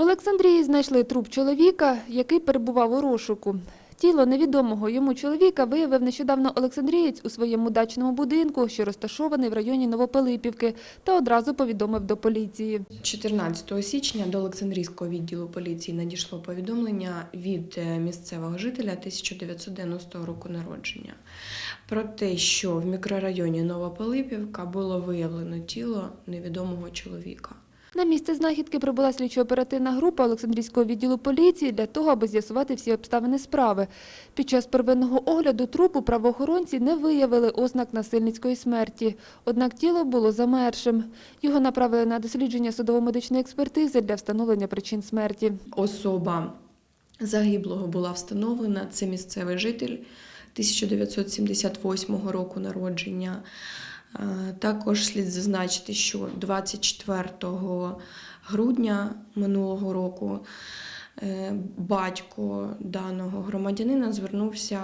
В Олександрії знайшли труп чоловіка, який перебував у розшуку. Тіло невідомого йому чоловіка виявив нещодавно Олександрієць у своєму дачному будинку, що розташований в районі Новопилипівки, та одразу повідомив до поліції. 14 січня до Олександрійського відділу поліції надійшло повідомлення від е, місцевого жителя 1990 року народження про те, що в мікрорайоні Нова Пилипівка було виявлено тіло невідомого чоловіка. На місце знахідки прибула слідчо-оперативна група Олександрійського відділу поліції для того, аби з'ясувати всі обставини справи. Під час первинного огляду трупу правоохоронці не виявили ознак насильницької смерті. Однак тіло було замершим. Його направили на дослідження судово-медичної експертизи для встановлення причин смерті. Особа загиблого була встановлена. Це місцевий житель 1978 року народження. Е, Також слід зазначити, що 24 грудня минулого року батько даного громадянина звернувся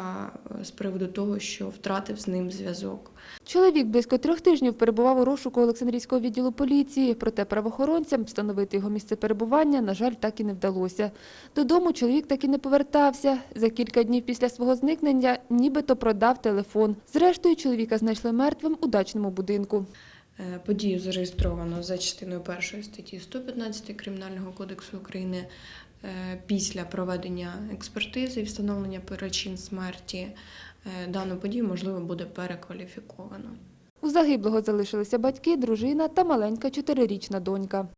е, з приводу того, що втратив з ним зв'язок. Чоловік близько трьох тижнів перебував у розшуку Олександрійського відділу поліції, проте правоохоронцям встановити його місце перебування, на жаль, так і не вдалося. Додому чоловік так і не повертався. За кілька днів після свого зникнення нібито продав телефон. Зрештою, чоловіка знайшли мертвим у дачному будинку. Е, Подію зареєстровано за частиною першої статті 115 Кримінального кодексу України. Е, Після проведення експертизи і встановлення причин смерті е, дану подію можливо буде перекваліфіковано. У загиблого залишилися батьки, дружина та маленька чотирирічна донька.